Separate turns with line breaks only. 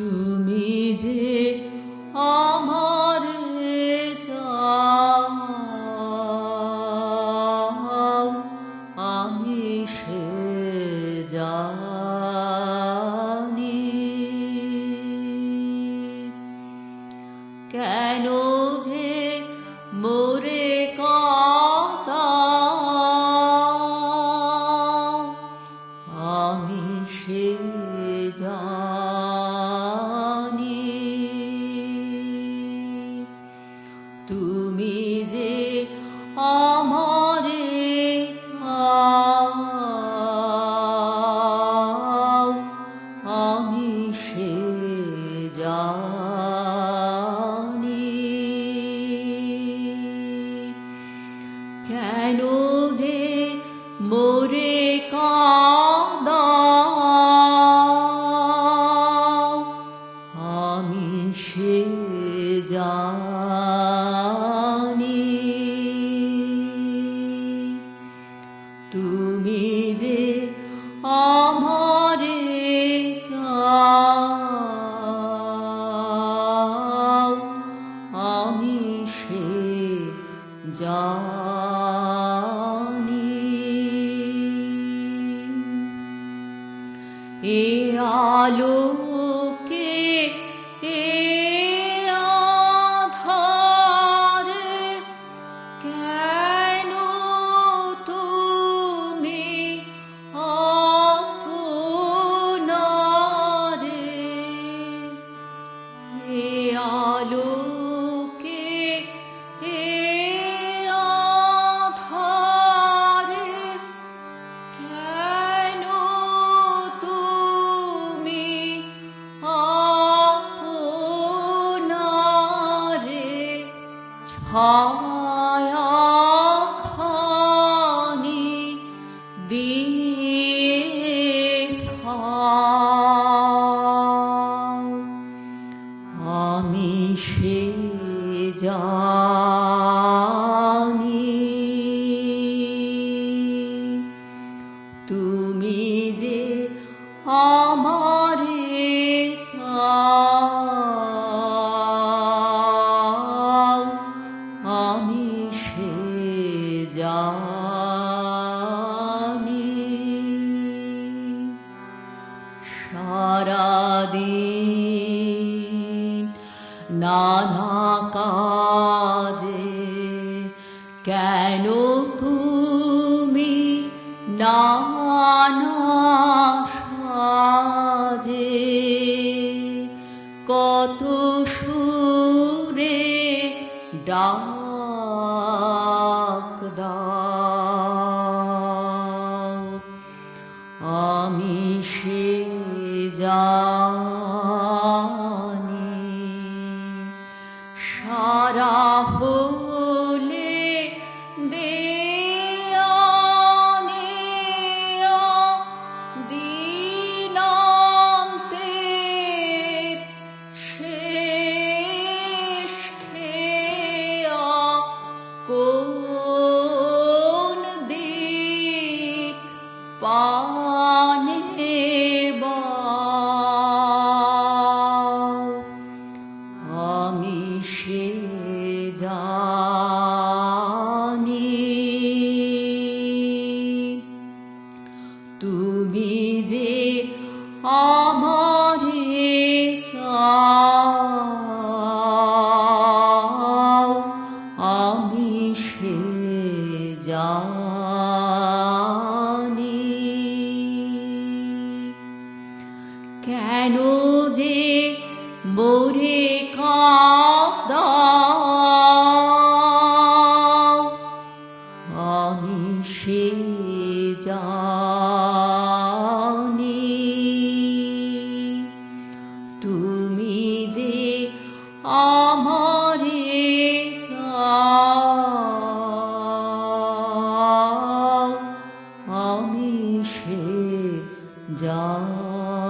তুমি যে আমার চাও আমি সে জানি। কেন যে মোরে কাঁদাও আমি সে জানি। জানি। কেন যে মোরে কাঁদাও আমি সে জানি জানি এ আলোকে জানি। তুমি যে আমারে আমি সে জানি। সারাদিন নানা কেন তুমি সাজে কত সুরে ডাক আমি সে জানি সারা হলে কোন দিক পানে আমি তুমি যে আমারে চাও। কেন যে মোরে কাঁদ আমি সে জানি। তুমি যে আমারে আমি সে যাও